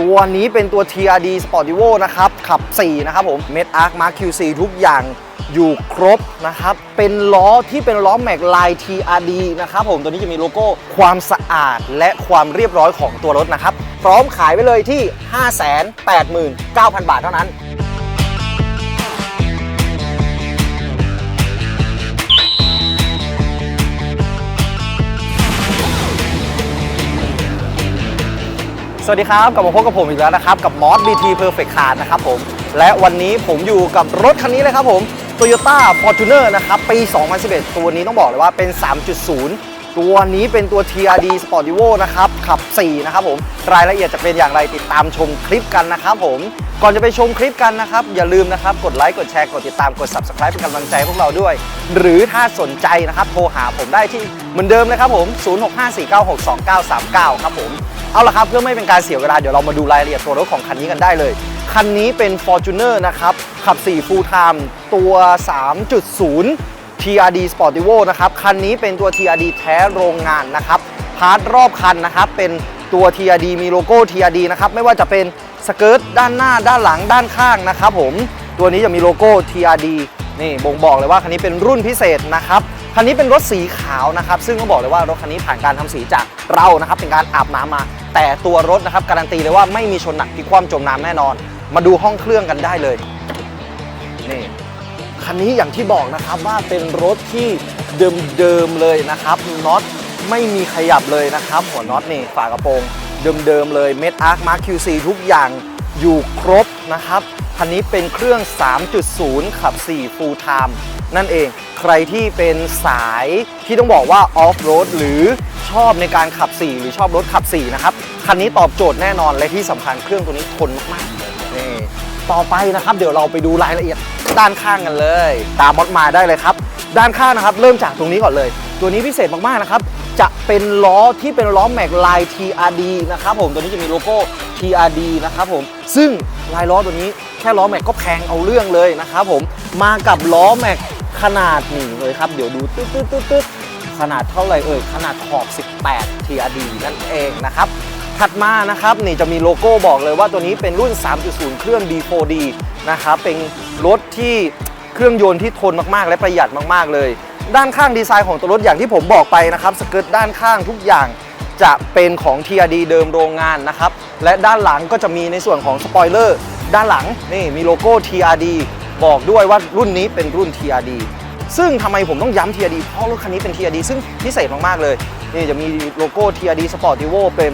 ตัวนี้เป็นตัว TRD Sportivo นะครับ ขับ 4 นะครับผม Med Arc Mark QC ทุกอย่างอยู่ครบนะครับ เป็นล้อที่เป็นล้อแม็กลาย TRD นะครับผม ตัวนี้จะมีโลโก้ความสะอาดและความเรียบร้อยของตัวรถนะครับ พร้อมขายไปเลยที่ 589,000 บาทเท่านั้น สวัสดีครับกลับมาพบกับผมอีกแล้วนะครับ กับมอส BT Perfect Car นะครับผม และวันนี้ผมอยู่กับรถคันนี้เลยครับผม Toyota Fortuner นะครับ ปี 2011 ตัวนี้ต้องบอกเลยว่าเป็น 3.0 ตัวนี้เป็นตัว TRD Sportivo นะครับ ขับ 4 นะครับผม รายละเอียดจะเป็นอย่างไรติดตามชมคลิปกันนะครับผม ก่อนจะไปชมคลิปกันนะครับ อย่าลืมนะครับ กดไลค์ กดแชร์ กดติดตาม กด Subscribe เป็นกำลังใจพวกเราด้วย หรือถ้าสนใจนะครับ โทรหาผมได้ที่เหมือนเดิมเลยครับผม 0654962939 ครับผม เอาละครับ เพื่อไม่เป็นการเสียเวลา เดี๋ยวเรามาดูรายละเอียดตัวรถของคันนี้กันได้เลย คันนี้เป็น Fortuner นะครับ ขับ 4 Full Time ตัว 3.0 TRD Sportivo นะครับคันนี้เป็นตัว TRD แท้โรงงานนะครับพาร์ทรอบคันนะครับเป็นตัว TRD มีโลโก้ TRD นะครับไม่ว่าจะเป็นสเกิร์ตด้านหน้าด้านหลังด้านข้างนะครับผมตัวนี้จะมีโลโก้ TRD นี่บ่งบอกเลยว่าคันนี้เป็นรุ่นพิเศษนะครับคันนี้เป็นรถสีขาวนะครับ ซึ่งต้องบอกเลยว่ารถคันนี้ผ่านการทำสีจากเรานะครับเป็นการอาบน้ำมา แต่ตัวรถนะครับการันตีเลยว่าไม่มีชนหนักพลิกคว่ำจมน้ำแน่นอน มาดูห้องเครื่องกันได้เลย คันนี้อย่างที่บอกนะครับว่าเป็นรถที่เดิมๆเลยนะครับน็อตไม่มีขยับเลยนะครับ หัวน็อตนี่ฝากระโปรงเดิมๆเลยเม็ดอาร์คมาร์ค QC ทุกอย่างอยู่ครบนะครับคันนี้เป็นเครื่อง 3.0 ขับ 4 full time นั่นเองใครที่เป็นสายที่ต้องบอกว่าออฟโรดหรือชอบในการขับ 4 หรือชอบรถขับ 4 นะครับ คันนี้ตอบโจทย์แน่นอนและที่สำคัญเครื่องตัวนี้ทนมาก ต่อไปนะครับ เดี๋ยวเราไปดูรายละเอียดด้านข้างกันเลย ตามมดมาได้เลยครับ ด้านข้างนะครับ เริ่มจากตรงนี้ก่อนเลย ตัวนี้พิเศษมากๆนะครับ จะเป็นล้อที่เป็นล้อแม็กลาย TRD นะครับผมตัวนี้จะมีโลโก้ TRD นะครับผมซึ่งลายล้อตัวนี้แค่ล้อแม็กก็แพงเอาเรื่องเลยนะครับผมมากับล้อแม็กขนาดนี่เลยครับ เดี๋ยวดูตึ๊ดตึ๊ดตึ๊ดตึ๊ดขนาดเท่าไหร่เอ่ยขนาดขอบ 18 TRD นั่นเองนะครับ ถัดมานะครับนี่จะมีโลโก้บอกเลยว่าตัวนี้เป็นรุ่น 3.0 เครื่อง D4D นะครับเป็นรถที่เครื่องยนต์ที่ทนมากๆ และประหยัดมากๆเลย ด้านข้างดีไซน์ของตัวรถอย่างที่ผมบอกไปนะครับสเกิร์ตด้านข้างทุกอย่างจะเป็นของ TRD เดิมโรงงานนะครับและด้านหลังก็จะมีในส่วนของสปอยเลอร์ด้านหลังนี่มีโลโก้ TRD บอกด้วยว่ารุ่นนี้เป็นรุ่น TRD ซึ่งทำไมผมต้องย้ำ TRD เพราะรถคันนี้เป็น TRD ซึ่งพิเศษมากๆเลย นี่จะมีโลโก้ TRD Sportivo เป็น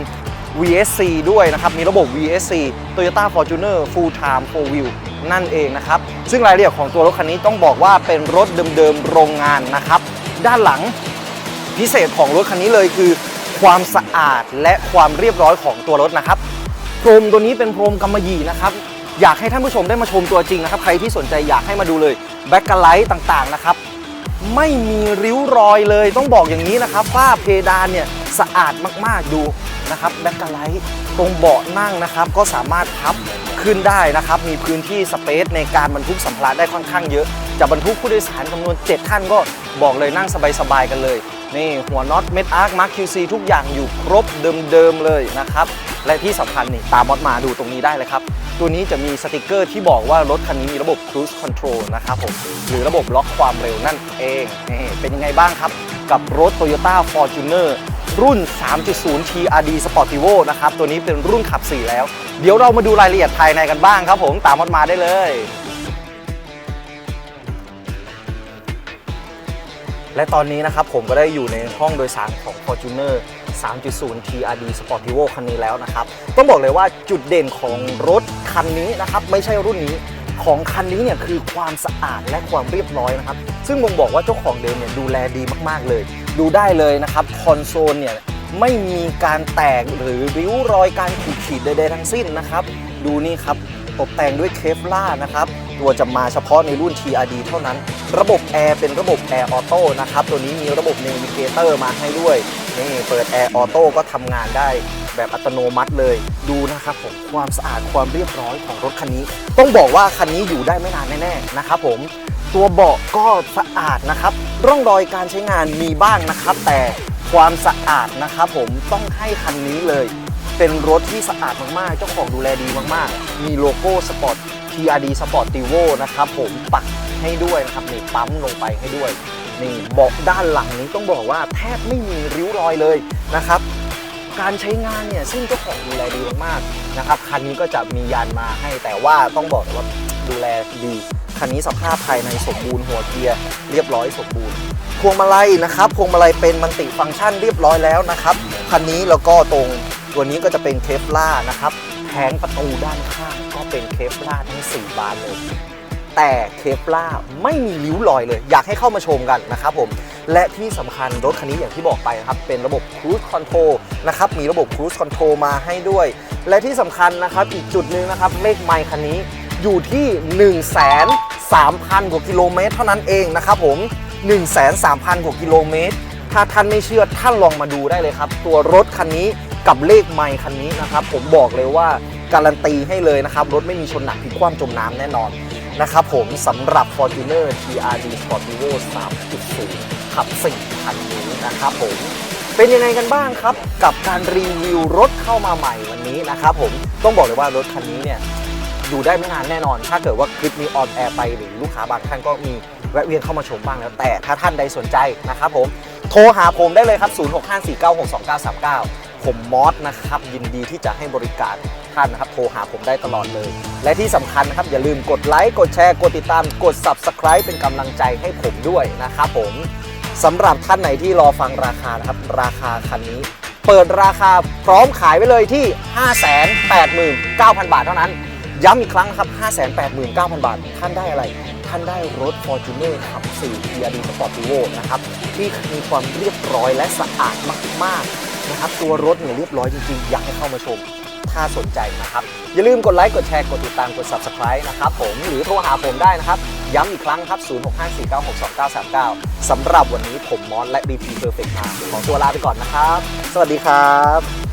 VSC ด้วยนะครับ มีระบบ VSC Toyota Fortuner Full Time 4 Wheel นั่นเองนะครับ ซึ่งรายละเอียดของตัวรถคันนี้ต้องบอกว่าเป็นรถเดิมๆโรงงานนะครับ ด้านหลังพิเศษของรถคันนี้เลยคือ ความสะอาดและความเรียบร้อยของตัวรถนะครับพรมตัวนี้เป็นพรมกำมะหยี่นะครับอยากให้ท่านผู้ชมได้มาชมตัวจริงนะครับ ใครที่สนใจอยากให้มาดูเลยแบ็กกไลท์ต่างๆนะครับ ไม่มีริ้วรอยเลยต้องบอกอย่างนี้นะครับฝ้าเพดานเนี่ยสะอาดมากๆดู นะครับแบ็กกไลท์ตรงเบาะนั่งนะครับก็สามารถพับขึ้นได้นะครับ มีพื้นที่สเปซในการบรรทุกสัมภาระได้ค่อนข้างเยอะจะบรรทุกผู้โดยสารจำนวน 7 ท่านก็บอกเลยนั่งสบายๆกันเลย นี่หัวน็อตเม็ดอาร์คมาร์คคิวซีทุกอย่างอยู่ครบเดิมๆเลยนะครับ และที่สำคัญนี่ตามมอดมาดูตรงนี้ได้เลยครับ ตัวนี้จะมีสติกเกอร์ที่บอกว่ารถคันนี้มีระบบ Cruise Control นะครับผมหรือระบบล็อกความเร็วนั่นเองนี่เป็นยังไงบ้างครับ กับรถ Toyota Fortuner รุ่น 3.0 TRD Sportivo นะครับ ตัวนี้เป็นรุ่นขับ 4 แล้ว เดี๋ยวเรามาดูรายละเอียดภายในกันบ้างครับผม ตามมอดมาได้เลย และตอนนี้นะครับผมก็ได้อยู่ในห้องโดยสารของ Fortuner 3.0 TRD Sportivo คันนี้แล้วนะครับ ต้องบอกเลยว่าจุดเด่นของรถคันนี้นะครับ ไม่ใช่รุ่นนี้ของคันนี้เนี่ยคือความสะอาดและความเรียบร้อยนะครับ ซึ่งมงบอกว่าเจ้าของเดิมเนี่ยดูแลดีมากๆเลย ดูได้เลยนะครับ คอนโซลเนี่ยไม่มีการแตกหรือริ้วรอยการขูดขีดใดๆทั้งสิ้นนะครับ ดูนี่ครับ ตกแต่งด้วยเคฟล่านะครับ ตัวจะมาเฉพาะในรุ่น TRD เท่านั้น ระบบแอร์เป็นระบบแอร์ออโต้นะครับ ตัวนี้มีระบบ n น v i เกเตอร์มาให้ด้วย นี่เปิดแอร์ออโต้ก็ทำงานได้แบบอัตโนมัติเลย ดูนะครับผมความสะอาดความเรียบร้อยของรถคันนี้ ต้องบอกว่าคันนี้อยู่ได้ไม่นานแน่ๆนะครับผมตัวเบาะก็สะอาดนะครับ ร่องรอยการใช้งานมีบ้างนะครับ แต่ความสะอาดนะครับผมต้องให้คันนี้เลย เป็นรถที่สะอาดมากๆ เจ้าของดูแลดีมากๆ มีโลโก้สปอร์ต TRD Sportivo นะครับผมปักให้ด้วยนะครับนี่ปั๊มลงไปให้ด้วย นี่บอกด้านหลังนี้ต้องบอกว่าแทบไม่มีริ้วรอยเลยนะครับ การใช้งานเนี่ยซึ่งเจ้าของดูแลดีมากๆนะครับคันนี้ก็จะมียานมาให้แต่ว่าต้องบอกว่าดูแลดีคันนี้สภาพภายในสมบูรณ์หัวเกียร์เรียบร้อยสมบูรณ์พวงมาลัยนะครับพวงมาลัยเป็นมันติฟังก์ชันเรียบร้อยแล้วนะครับคันนี้แล้วก็ตรง ตัวนี้ก็จะเป็นเคฟล่านะครับแผงประตูด้านข้างก็เป็นเคฟล่าทั้ง 4 บานเลย แต่เคฟล่าไม่มีริ้วรอยเลย อยากให้เข้ามาชมกันนะครับผม และที่สำคัญรถคันนี้อย่างที่บอกไปนะครับ เป็นระบบ Cruise Control นะครับ มีระบบ Cruise Control มาให้ด้วย และที่สำคัญนะครับอีกจุดหนึ่งนะครับเลขไมค์คันนี้อยู่ที่ 1 3 0 0 0 กว่ากิโลเมตร เท่านั้นเองนะครับผม 1 3 0 0 0 กว่ากิโลเมตร ถ้าท่านไม่เชื่อท่านลองมาดูได้เลยครับ ตัวรถคันนี้ กับเลขไมค์คันนี้นะครับ ผมบอกเลยว่าการันตีให้เลยนะครับ รถไม่มีชนหนักพลิกคว่ำจมน้ำแน่นอนนะครับผมสำหรับ Fortuner TRD Sportivo 3.0 ขับ 4 คันนี้นะครับผมเป็นยังไงกันบ้างครับ กับการรีวิวรถเข้ามาใหม่วันนี้นะครับผมต้องบอกเลยว่ารถคันนี้เนี่ยอยู่ได้ไม่นานแน่นอน ถ้าเกิดว่าคลิปนี้ออนแอร์ไปหรือลูกค้าบางท่านก็มีแวะเวียนเข้ามาชมบ้างแล้ว แต่ถ้าท่านใดสนใจนะครับผม โทรหาผมได้เลยครับ 0654962939 ผมมอสนะครับ ยินดีที่จะให้บริการท่านนะครับ โทรหาผมได้ตลอดเลย และที่สำคัญนะครับ อย่าลืมกดไลค์กดแชร์ กดติดตาม กด Subscribe เป็นกำลังใจให้ผมด้วยนะครับผมสำหรับท่านไหนที่รอฟังราคานะครับ ราคาคันนี้ เปิดราคาพร้อมขายไว้เลยที่ 589,000 บาทเท่านั้น ย้ำอีกครั้งครับ 589,000 บาท ท่านได้อะไร ท่านได้รถ Fortuner ขับ4 TRD Sportivo นะครับ ที่มีความเรียบร้อยและสะอาดมาก ๆ นะครับตัวรถเนี่ยเรียบร้อยจริงๆ อยากให้เข้ามาชม ถ้าสนใจนะครับ อย่าลืมกดไลค์กดแชร์กดติดตามกด Subscribe นะครับผมหรือโทรหาผมได้นะครับ ย้ำอีกครั้งครับ 0654962939สำหรับวันนี้ผมมอสและ BT Perfect มาขอตัวลาไปก่อนนะครับ สวัสดีครับ